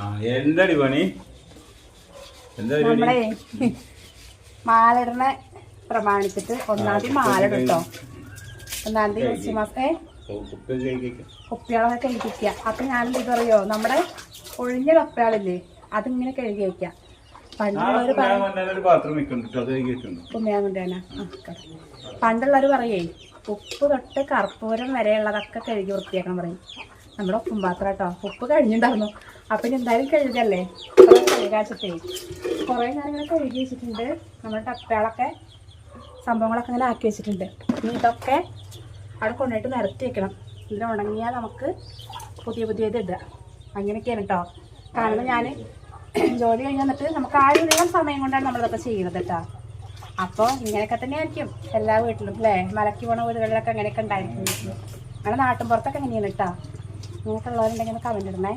ആ എന്താടി പണി? എന്താ നമ്മളെ മാലിടണ പ്രമാണിച്ചിട്ട് ഒന്നാം തീയതി മാല ഇട്ടോ ഒന്നാം തീയതി ക്രിസ്മസ് കുപ്പികളൊക്കെ കഴുകി വെക്കുക അപ്പൊ ഞാൻ ഇതറിയോ പറയോ നമ്മുടെ ഒഴിഞ്ഞ കപ്പയാളില്ലേ അതിങ്ങനെ കഴുകി വെക്കാം. പണ്ടുള്ളവർ കൊണ്ടാണ് പണ്ടുള്ളവർ പറയേ ഉപ്പ് തൊട്ട് കർപ്പൂരം വരെയുള്ളതൊക്കെ കഴുകി വൃത്തിയാക്കാൻ പറയും. നമ്മുടെ ഉപ്പും പാത്രം കേട്ടോ ഉപ്പ് കഴിഞ്ഞിട്ടുണ്ടായിരുന്നു. അപ്പം ഇനി എന്തായാലും കഴുകല്ലേ? കുറേ കഴുകാച്ചിട്ടേ. കുറേ കാര്യങ്ങൾ കഴുകി വെച്ചിട്ടുണ്ട്. നമ്മുടെ ടപ്പകളൊക്കെ സംഭവങ്ങളൊക്കെ ഇങ്ങനെ ആക്കി വെച്ചിട്ടുണ്ട്. ഇനി ഇതൊക്കെ അവിടെ കൊണ്ടുപോയിട്ട് നിരത്തി വെക്കണം. ഇതിന് ഉണങ്ങിയാൽ നമുക്ക് പുതിയ പുതിയത് ഇടുക. അങ്ങനെയൊക്കെയാണ് കേട്ടോ കാരണം ഞാൻ ജോലി കഴിഞ്ഞ് വന്നിട്ട് നമുക്ക് ആരുള്ള സമയം കൊണ്ടാണ് നമ്മളിതൊക്കെ ചെയ്യുന്നത് കേട്ടോ അപ്പോൾ ഇങ്ങനെയൊക്കെ തന്നെ ആയിരിക്കും എല്ലാ വീട്ടിലും അല്ലേ മലക്കി പോണ വീടുകളിലൊക്കെ അങ്ങനെയൊക്കെ ഉണ്ടായിരിക്കും. അങ്ങനെ നാട്ടിൻ പുറത്തൊക്കെ എങ്ങനെയാണ് കേട്ടോ നിങ്ങൾക്കുള്ളവരുണ്ടെങ്കിൽ ഒന്ന് കമന്റ് ഇടണേ.